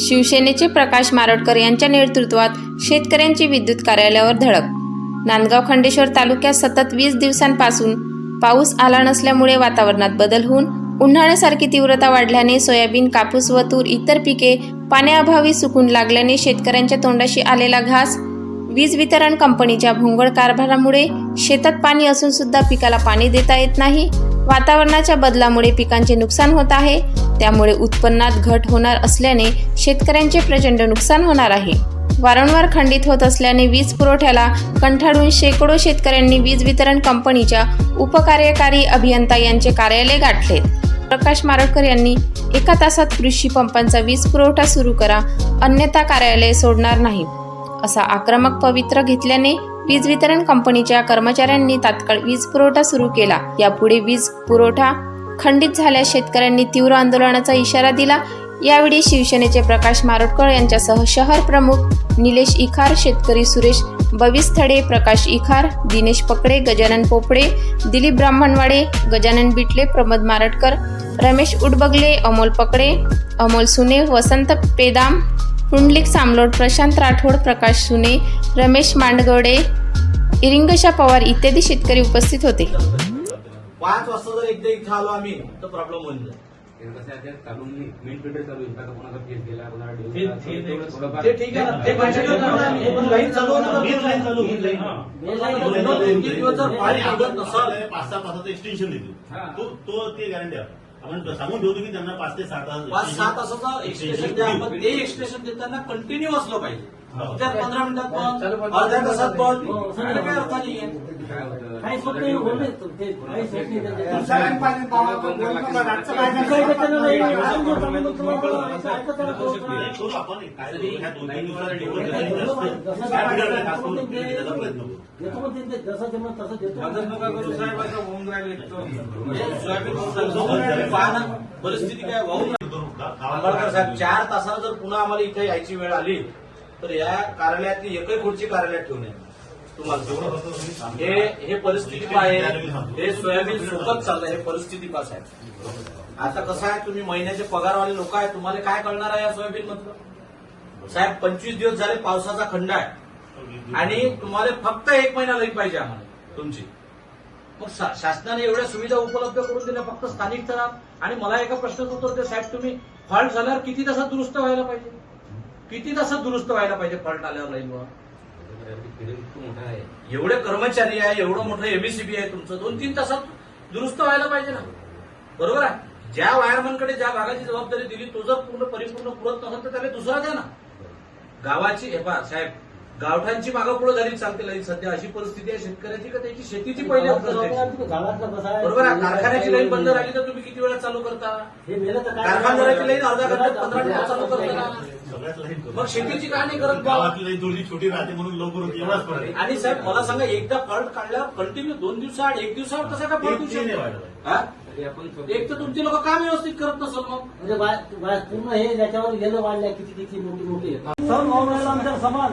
शिवसेनेचे प्रकाश मारडकर यांच्या नेतृत्वात शेतकऱ्यांची विद्युत कार्यालयावर धडक. नांदगाव खंडेश्वर तालुक्यात सतत वीस दिवसांपासून पाऊस आला नसल्यामुळे वातावरणात बदल होऊन उन्हाळ्यासारखी तीव्रता वाढल्याने सोयाबीन कापूस व तूर इतर पिके पाण्याअभावी सुकून लागल्याने शेतकऱ्यांच्या तोंडाशी आलेला घास वीज वितरण कंपनीच्या भोंगळ कारभारामुळे शेतात पाणी असून सुद्धा पिकाला पाणी देता येत नाही. वातावरणाच्या बदलामुळे पिकांचे नुकसान होत आहे. त्यामुळे उत्पन्नात घट होणार असल्याने शेतकऱ्यांचे प्रचंड नुकसान होणार आहे. वारंवार खंडित होत असल्याने वीज पुरवठ्याला कंठाळून शेकडो शेतकऱ्यांनी वीज वितरण कंपनीच्या उपकार्यकारी अभियंता यांचे कार्यालय गाठले. प्रकाश मारडकर यांनी एका तासात कृषी पंपांचा वीज पुरवठा सुरू करा अन्यथा कार्यालय सोडणार नाही असा आक्रमक पवित्र घेतल्याने वीज वितरण कंपनीच्या कर्मचाऱ्यांनी तात्काळ वीज पुरवठा सुरू केला. यापुढे वीज पुरवठा खंडित झाल्यास शेतकऱ्यांनी तीव्र आंदोलनाचा इशारा दिला. यावेळी शिवसेनेचे प्रकाश मारोटकर यांच्यासह शहर प्रमुख निलेश इखार शेतकरी सुरेश बविस्थडे प्रकाश इखार दिनेश पकडे गजानन पोपडे दिलीप ब्राह्मणवाडे गजानन बिटले प्रमोद मारटकर रमेश उडबगले अमोल पकडे अमोल सुने वसंत पेदाम पुंडलिक सामलोड प्रशांत राठोड प्रकाश सुने रमेश मांडगवडे इरिंगशा पवार इत्यादी शेतकरी उपस्थित होते पाच वाजता जर एकदा इथं आलो आम्ही तर प्रॉब्लेम ते- ठीक आहे ना ते consider करा. पण लाईन चालू होतं ना. मेन लाईन चालू मेन लाईन. मेन लाईन चालू होतं. दोन तीन दिवस जर पाणी आणि निघत आपण नसेल पाच सहा तासाचं एक्सटेन्शन. देतो तो तो ते गॅरंटी आपण सांगून ठेवतो की त्यांना पाच ते सहा तास पाच सहा तासाचं एक्सटेन्शन द्या. पण ते एक्सटेन्शन देताना कंटिन्यू असलं पाहिजे. हो. त्यात पंधरा मिनिटात पण अर्ध्या तासात पण हो. काय अर्थ होत नाही, आपण. जसं खास तसं. देतो. म्हणजे सोयाबीन परिस्थिती काय वाहून आंबेडकर साहेब चार तासाला जर पुन्हा आम्हाला इथे यायची वेळ आली तर या कार्यालयातली एकही खुर्ची कार्यालयात ठेवू नये. तुम्हाला हे हे परिस्थिती पहा आहे हे सोयाबीन सुकत चाललंय हे परिस्थिती पहा आहे आता कसं आहे तुम्ही महिन्याचे पगारवाले लोक आहे तुम्हाला काय कळणार आहे या सोयाबीन मधलं साहेब पंचवीस दिवस झाले पावसाचा खंड आहे. आणि तुम्हाला फक्त एक महिना लई पाहिजे आम्हाला तुमची. मग शासनाने एवढ्या सुविधा उपलब्ध करून दिल्या फक्त स्थानिक स्तरात आणि मला एका प्रश्नाचं उत्तर ते साहेब तुम्ही फॉल्ट झाल्यावर किती तासात दुरुस्त व्हायला पाहिजे? किती तासात दुरुस्त व्हायला पाहिजे फॉल्ट आल्यावर लाईनवर एवढे कर्मचारी आहे एवढं मोठं एमएससीबी आहे तुमचं दोन तीन तासात दुरुस्त व्हायला पाहिजे ना. बरोबर आहे? ज्या वायरमनकडे ज्या भागाची जबाबदारी दिली तो जर पूर्ण परिपूर्ण पुरत नसेल तर त्याला दुसरा द्या ना. गावाची हे पा साहेब गावठांची मागं पुढे झाली चालते लाईन सध्या अशी परिस्थिती आहे शेतकऱ्याची का त्याची शेतीची पहिली? बरोबर आहे कारखान्याची लाईन बंद राहिली तर तुम्ही किती वेळा चालू करता हे मेलं तर काय कारखानदाराची लाईन अर्धा घंट्यात पंधरा मिनिटात चालू करता. मग शेतीची का नाही करत? गावातली लाईन थोडी छोटी राहते म्हणून लवकर होती एवढाच आहे. आणि साहेब मला सांगा एकदा फॉल्ट काढल्यावर कंटिन्यू दोन दिवसाआड एक दिवसाआड कसा काय फॉल्ट ते- ते नाही व्हायला पाहिजे. हा? तरी आपण एक तर तुमची लोक काम व्यवस्थित करत नसल मग म्हणजे पूर्ण हे ज्याच्यावर गेलं वाढल्या किती किती मोठी मोठी सण भावनेला आमच्या समान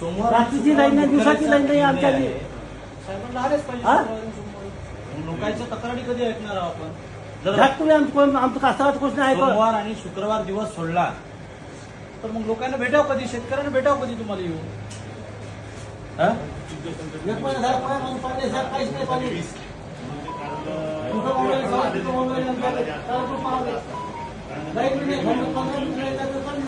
रात्रीची लाईन नाही दिवसाची लाईन नाही आमच्याकडे साहेबांना आलेच हा? पाहिजे लोकांच्या तक्रारी कधी ऐकणार आहोत आपण जर तुम्ही आम- कोण- आमचं कास्तकाराचं कृष्ण आहे का? सोमवार आणि शुक्रवार दिवस सोडला तर मग लोकांना भेटाव कधी शेतकऱ्यांना भेटाव कधी तुम्हाला येऊ हा? एक महिना झाला पाणी साहेब, काहीच नाही पाणी तुमचं मोबाईल तुमचं मोबाईल. लाइट नाही, पंधरा मिनिटं लाइट जाते.